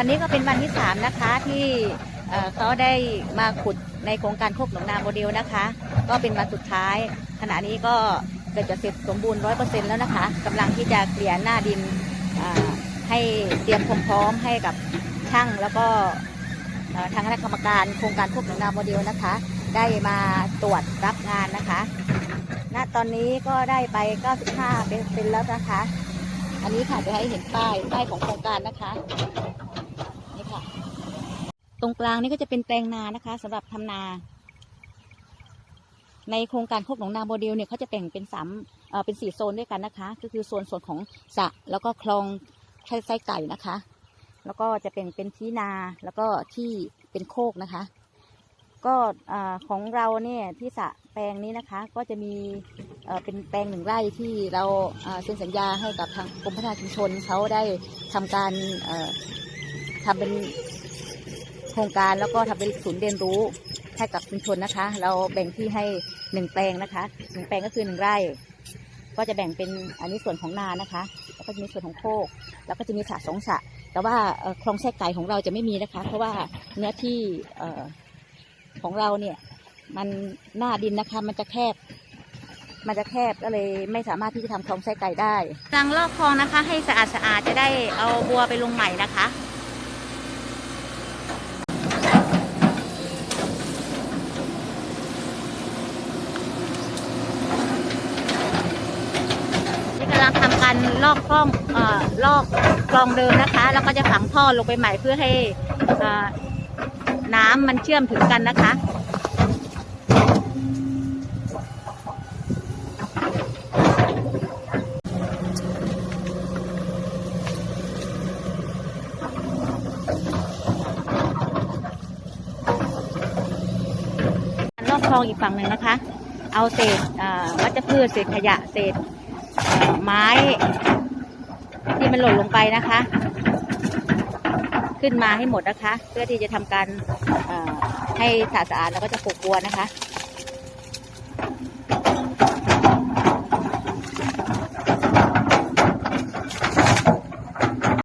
วันนี้ก็เป็นวันที่สามนะคะที่เขาได้มาขุดในโครงการโคกหนองนาโมเดลนะคะ ก็เป็นวันสุดท้าย ขณะนี้ก็เกิดจะเสร็จสมบูรณ์ร้อยเปอร์เซ็นต์แล้วนะคะกำลังที่จะเกลี่ยหน้าดินให้เตรียมความพร้อมให้กับช่างแล้วก็ทางคณะกรรมการโครงการโคกหนองนาโมเดลนะคะ ได้มาตรวจรับงานนะคะ ณตอนนี้ก็ได้ไป 95 เป็นแล้วนะคะ อันนี้ค่ะจะให้เห็นป้ายป้ายของโครงการนะคะ ค่ะ ตรงกลางนี่ก็จะเป็นแปลงนานะคะสำหรับทำนา ในโครงการโคกหนองนาโมเดลเนี่ยเขาจะแบ่งเป็นสามเออเป็นสี่โซนด้วยกันนะคะ ก็คือโซนส่วนของสระแล้วก็คลองไส้ไส้ไก่นะคะ แล้วก็จะเป็นเป็นที่นาแล้วก็ที่เป็นโคกนะคะ ก็อ่าของเราเนี่ยที่สระแปลงนี้นะคะ ก็จะมีเออเป็นแปลงหนึ่งไร่ที่เราเซ็นสัญญาให้กับทางกรมพัฒนาชุมชนเขาได้ทำการ ทำเป็นโครงการแล้วก็ทำเป็นศูนย์เรียนรู้ให้กับชุมชนนะคะ เราแบ่งที่ให้หนึ่งแปลงนะคะหนึ่งแปลงก็คือหนึ่งไร่ ก็จะแบ่งเป็นอันนี้ส่วนของนานะคะ แล้วก็จะมีส่วนของโคก แล้วก็จะมีสระสองสระแต่ว่าคลองแช่ไก่ของเราจะไม่มีนะคะ เพราะว่าเนื้อที่ของเราเนี่ยมันหน้าดินนะคะ มันจะแคบ มันจะแคบก็เลยไม่สามารถที่จะทำคลองไส้ไก่ได้กลางลอกคลองนะคะ ให้สะอาดสะอาดจะได้เอาบัวไปลงใหม่นะคะ นี่ กำลังทำการลอกคลองเอ่อลอกคลองเดิมนะคะ แล้วก็จะฝังท่อลงไปใหม่เพื่อให้น้ำมันเชื่อมถึงกันนะคะลอกคลองอีกฝั่งหนึ่งนะคะ เอาเศษอ่าวัชพืชเศษขยะเศษ ไม้ที่มันหล่นลงไปนะคะ ขึ้นมาให้หมดนะคะ เพื่อที่จะทำการให้สะอาดๆแล้วก็จะปลูกบัวนะคะ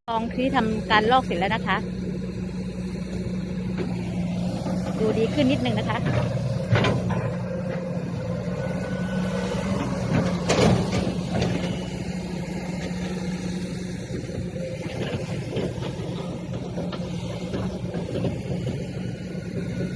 คลองที่ทำการลอกเสร็จแล้วนะคะ ดูดีขึ้นนิดนึงนะคะ